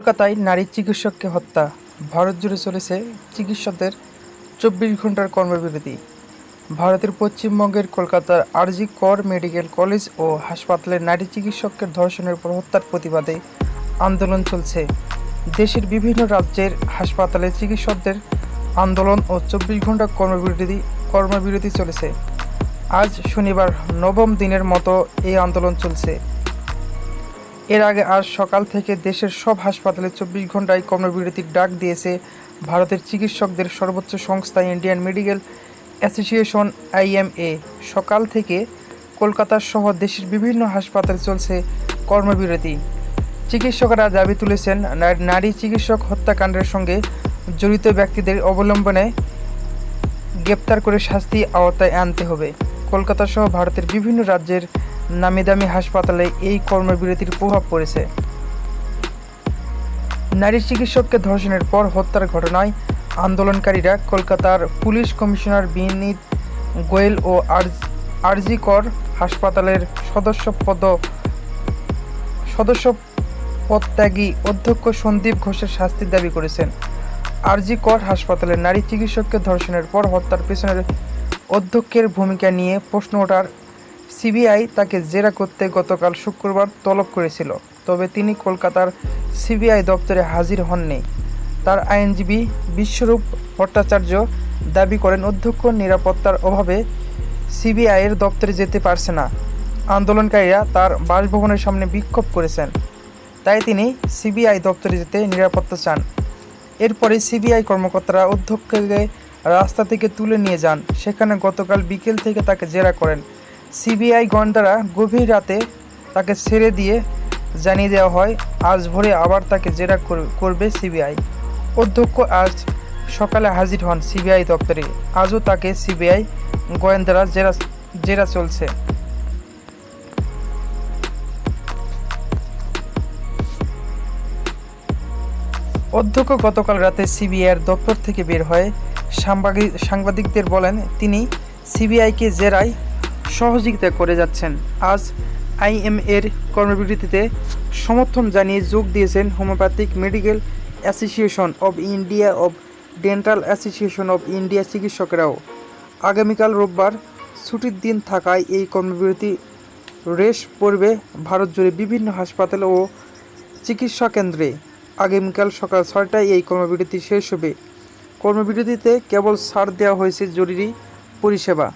কলকাতায় নারী চিকিৎসককে হত্যা। ভারত জুড়ে চলেছে চিকিৎসকদের চব্বিশ ঘণ্টার কর্মবিরতি। ভারতের পশ্চিমবঙ্গের কলকাতার আরজি কর মেডিকেল কলেজ ও হাসপাতালে নারী চিকিৎসকের ধর্ষণের পর হত্যার প্রতিবাদে আন্দোলন চলছে। দেশের বিভিন্ন রাজ্যের হাসপাতালে চিকিৎসকদের আন্দোলন ও চব্বিশ ঘণ্টা কর্মবিরতি কর্মবিরতি চলেছে। আজ শনিবার নবম দিনের মতো এই আন্দোলন চলছে। এর আগে আজ সকাল থেকে দেশের সব হাসপাতালে চব্বিশ ঘন্টায় কর্মবিরতির ডাক দিয়েছে ভারতের চিকিৎসকদের সর্বোচ্চ সংস্থা ইন্ডিয়ান মেডিকেল অ্যাসোসিয়েশন আইএমএ। সকাল থেকে কলকাতা সহ দেশের বিভিন্ন হাসপাতালে চলছে কর্মবিরতি চিকিৎসকরা দাবি তুলেছেন নারী চিকিৎসক হত্যাকাণ্ডের সঙ্গে জড়িত ব্যক্তিদের অবলম্বনে গ্রেপ্তার করে শাস্তি আওতায় আনতে হবে। কলকাতা সহ ভারতের বিভিন্ন রাজ্যের নামি দামি হাসপাতালে এই কর্মবিরতির প্রভাব পড়েছে। নারী চিকিৎসককে ধর্ষণের পর হত্যার ঘটনায় আন্দোলনকারীরা কলকাতার পুলিশ কমিশনার বিনীত গোয়েল ও আরজি কর হাসপাতালের সদস্য পদ সদস্য পদত্যাগী অধ্যক্ষ সন্দীপ ঘোষের শাস্তির দাবি করেছেন। আরজি কর হাসপাতালের নারী চিকিৎসককে ধর্ষণের পর হত্যার পেছনের অধ্যক্ষের ভূমিকা নিয়ে প্রশ্ন ওঠার সিবিআই তাকে জেরা করতে গতকাল শুক্রবার তলব করেছিল, তবে তিনি কলকাতার সিবিআই দপ্তরে হাজির হননি। তার আইনজীবী বিশ্বরূপ ভট্টাচার্য দাবি করেন, অধ্যক্ষ নিরাপত্তার অভাবে সিবিআইয়ের দপ্তরে যেতে পারছে না। আন্দোলনকারীরা তার বাসভবনের সামনে বিক্ষোভ করেছেন, তাই তিনি সিবিআই দপ্তরে যেতে নিরাপত্তা চান। এরপরে সিবিআই কর্মকর্তারা অধ্যক্ষকে রাস্তা থেকে তুলে নিয়ে যান। সেখানে গতকাল বিকেল থেকে তাকে জেরা করেন। সিবিআই গোয়েন্দারা গভীর রাতে তাকে ছেড়ে দিয়ে জানিয়ে দেওয়া হয়, আজ ভোরে আবার তাকে জেরা করবে সিবিআই। অধ্যক্ষ আজ সকালে হাজির হন সিবিআই দপ্তরে। আজও তাকে সিবিআই গোয়েন্দারা জেরা জেরা চলছে। অধ্যক্ষ গতকাল রাতে সিবিআইয়ের দপ্তর থেকে বের হয়ে সাংবাদিক সাংবাদিকদের বলেন, তিনি সিবিআইকে জেরায় সহযোগিতা করে যাচ্ছেন। আজ আইএম এর কর্মবিরতিতে সমর্থন জানিয়ে যোগ দিয়েছেন homeopathic medical association of India of dental association of India চিকিৎসকরাও। আগামীকাল রোববার ছুটির দিন থাকায় এই কর্মবিরতি রেশ পড়বে ভারত জুড়ে বিভিন্ন হাসপাতাল ও চিকিৎসা কেন্দ্রে। আগামীকাল সকাল ছয়টায় এই কর্মবিরতি শেষ হবে। কর্মবিরতিতে কেবল ছাড় দেওয়া হয়েছে জরুরি পরিষেবা।